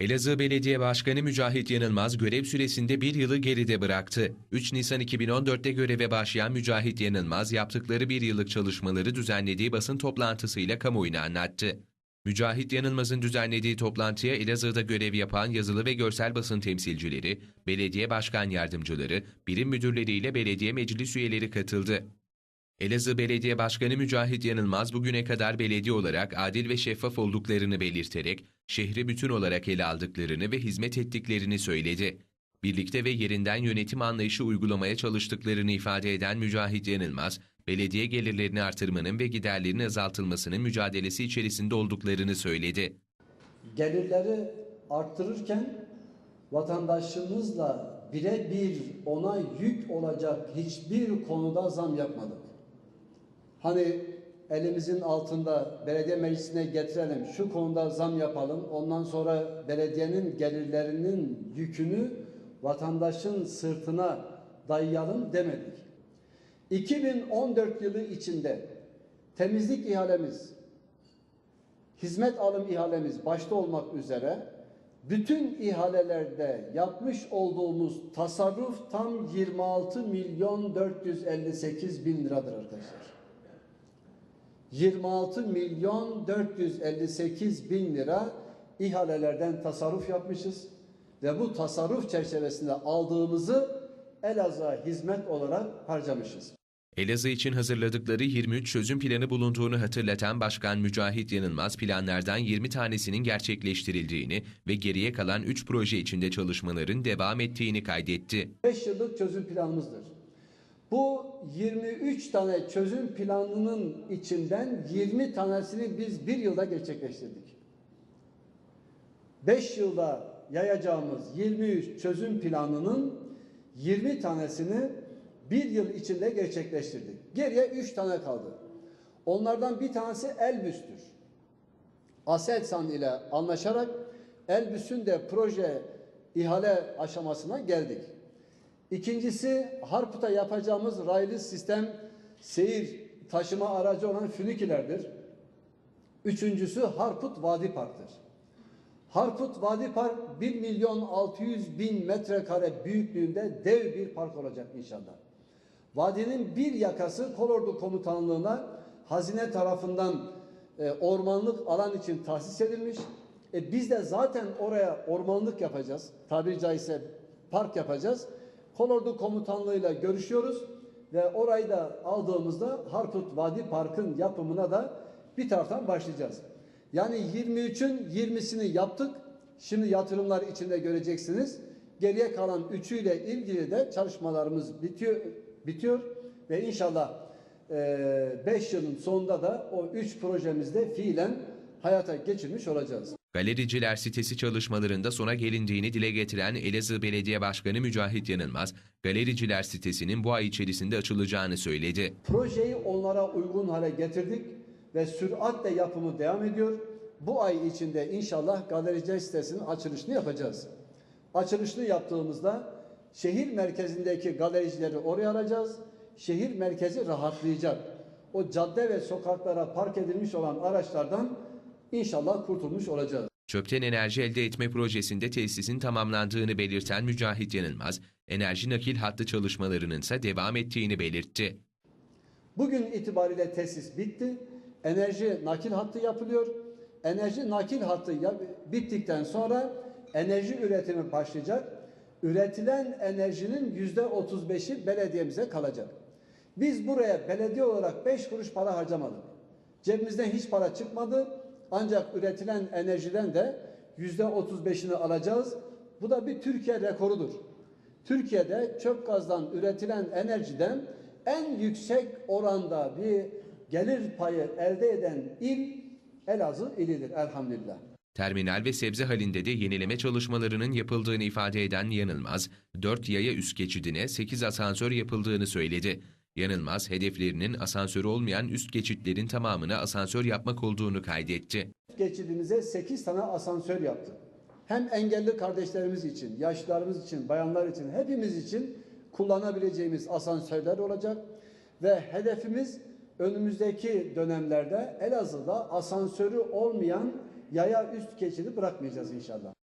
Elazığ Belediye Başkanı Mücahit Yanılmaz görev süresinde bir yılı geride bıraktı. 3 Nisan 2014'te göreve başlayan Mücahit Yanılmaz yaptıkları bir yıllık çalışmaları düzenlediği basın toplantısıyla kamuoyuna anlattı. Mücahit Yanılmaz'ın düzenlediği toplantıya Elazığ'da görev yapan yazılı ve görsel basın temsilcileri, belediye başkan yardımcıları, birim müdürleriyle belediye meclis üyeleri katıldı. Elazığ Belediye Başkanı Mücahit Yanılmaz bugüne kadar belediye olarak adil ve şeffaf olduklarını belirterek şehri bütün olarak ele aldıklarını ve hizmet ettiklerini söyledi. Birlikte ve yerinden yönetim anlayışı uygulamaya çalıştıklarını ifade eden Mücahit Yanılmaz, belediye gelirlerini artırmanın ve giderlerin azaltılmasının mücadelesi içerisinde olduklarını söyledi. gelirleri arttırırken vatandaşımızla birebir ona yük olacak hiçbir konuda zam yapmadık. Hani elimizin altında belediye meclisine getirelim, şu konuda zam yapalım, ondan sonra belediyenin gelirlerinin yükünü vatandaşın sırtına dayayalım demedik. 2014 yılı içinde temizlik ihalemiz, hizmet alım ihalemiz başta olmak üzere bütün ihalelerde yapmış olduğumuz tasarruf tam 26 milyon 458 bin liradır arkadaşlar. 26 milyon 458 bin lira ihalelerden tasarruf yapmışız ve bu tasarruf çerçevesinde aldığımızı Elazığ'a hizmet olarak harcamışız. Elazığ için hazırladıkları 23 çözüm planı bulunduğunu hatırlatan Başkan Mücahit Yanılmaz planlardan 20 tanesinin gerçekleştirildiğini ve geriye kalan 3 proje içinde çalışmaların devam ettiğini kaydetti. 5 yıllık çözüm planımızdır. Bu 23 tane çözüm planının içinden 20 tanesini biz bir yılda gerçekleştirdik. 5 yılda yayacağımız 23 çözüm planının 20 tanesini bir yıl içinde gerçekleştirdik. Geriye 3 tane kaldı. Onlardan bir tanesi Elbüs'tür. Aselsan ile anlaşarak Elbüs'ün de proje ihale aşamasına geldik. İkincisi Harput'a yapacağımız raylı sistem seyir taşıma aracı olan fünikilerdir. Üçüncüsü Harput Vadi Park'tır. Harput Vadi Park 1 milyon 600 bin metrekare büyüklüğünde dev bir park olacak inşallah. Vadinin bir yakası Kolordu Komutanlığı'na hazine tarafından e, ormanlık alan için tahsis edilmiş. E, biz de zaten oraya ormanlık yapacağız. Tabiri caizse park yapacağız. Kolordu Komutanlığı'yla görüşüyoruz ve orayı da aldığımızda Harput Vadi Park'ın yapımına da bir taraftan başlayacağız. Yani 23'ün 20'sini yaptık. Şimdi yatırımlar içinde göreceksiniz. Geriye kalan üçüyle ilgili de çalışmalarımız bitiyor bitiyor ve inşallah 5 yılın sonunda da o 3 projemizde fiilen hayata geçirmiş olacağız. Galericiler sitesi çalışmalarında sona gelindiğini dile getiren Elazığ Belediye Başkanı Mücahit Yanılmaz, Galericiler sitesinin bu ay içerisinde açılacağını söyledi. Projeyi onlara uygun hale getirdik ve süratle yapımı devam ediyor. Bu ay içinde inşallah galericiler sitesinin açılışını yapacağız. Açılışını yaptığımızda şehir merkezindeki galericileri oraya alacağız. Şehir merkezi rahatlayacak. O cadde ve sokaklara park edilmiş olan araçlardan inşallah kurtulmuş olacağız. Çöpten enerji elde etme projesinde tesisin tamamlandığını belirten Mücahit Yanılmaz, enerji nakil hattı çalışmalarının ise devam ettiğini belirtti. Bugün itibariyle tesis bitti. Enerji nakil hattı yapılıyor. Enerji nakil hattı bittikten sonra enerji üretimi başlayacak. Üretilen enerjinin yüzde 35'i belediyemize kalacak. Biz buraya belediye olarak 5 kuruş para harcamadık. Cebimizden hiç para çıkmadı. Ancak üretilen enerjiden de yüzde 35'ini alacağız. Bu da bir Türkiye rekorudur. Türkiye'de çöp gazdan üretilen enerjiden en yüksek oranda bir gelir payı elde eden il Elazığ ilidir elhamdülillah. Terminal ve sebze halinde de yenileme çalışmalarının yapıldığını ifade eden Yanılmaz, 4 yaya üst geçidine 8 asansör yapıldığını söyledi. Yanılmaz, hedeflerinin asansörü olmayan üst geçitlerin tamamına asansör yapmak olduğunu kaydetti. geçidimize 8 tane asansör yaptık. Hem engelli kardeşlerimiz için, yaşlılarımız için, bayanlar için, hepimiz için kullanabileceğimiz asansörler olacak. Ve hedefimiz önümüzdeki dönemlerde Elazığ'da asansörü olmayan yaya üst geçidi bırakmayacağız inşallah.